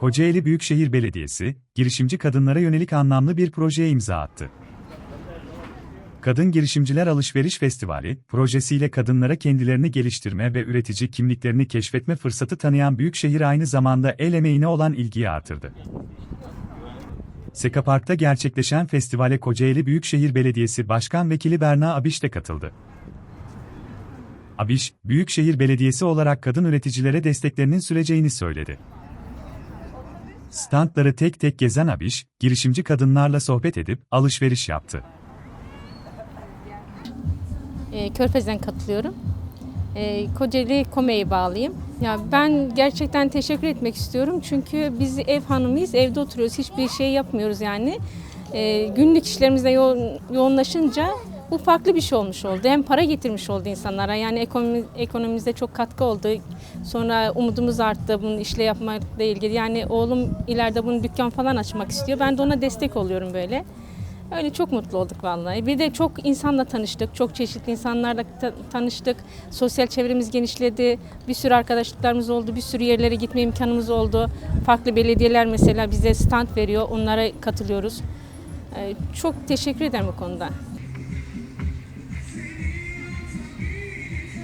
Kocaeli Büyükşehir Belediyesi, girişimci kadınlara yönelik anlamlı bir projeye imza attı. Kadın Girişimciler Alışveriş Festivali, projesiyle kadınlara kendilerini geliştirme ve üretici kimliklerini keşfetme fırsatı tanıyan Büyükşehir aynı zamanda el emeğine olan ilgiyi artırdı. Seka Park'ta gerçekleşen festivale Kocaeli Büyükşehir Belediyesi Başkan Vekili Berna Abiş de katıldı. Abiş, Büyükşehir Belediyesi olarak kadın üreticilere desteklerinin süreceğini söyledi. Standları tek tek gezen Abiş, girişimci kadınlarla sohbet edip alışveriş yaptı. E, Körfez'den katılıyorum. E, Kocaeli Kome'ye bağlıyım. Ya ben gerçekten teşekkür etmek istiyorum çünkü biz ev hanımıyız, evde oturuyoruz, hiçbir şey yapmıyoruz yani. E, günlük işlerimizde yoğun, yoğunlaşınca bu farklı bir şey olmuş oldu. Hem para getirmiş oldu insanlara yani ekonomi, ekonomimize çok katkı oldu. Sonra umudumuz arttı bunun işle yapmakla ilgili. Yani oğlum ileride bunun dükkan falan açmak istiyor. Ben de ona destek oluyorum böyle. Öyle çok mutlu olduk vallahi. Bir de çok insanla tanıştık. Çok çeşitli insanlarla ta- tanıştık. Sosyal çevremiz genişledi. Bir sürü arkadaşlıklarımız oldu. Bir sürü yerlere gitme imkanımız oldu. Farklı belediyeler mesela bize stand veriyor. Onlara katılıyoruz. Ee, Çok teşekkür ederim bu konuda.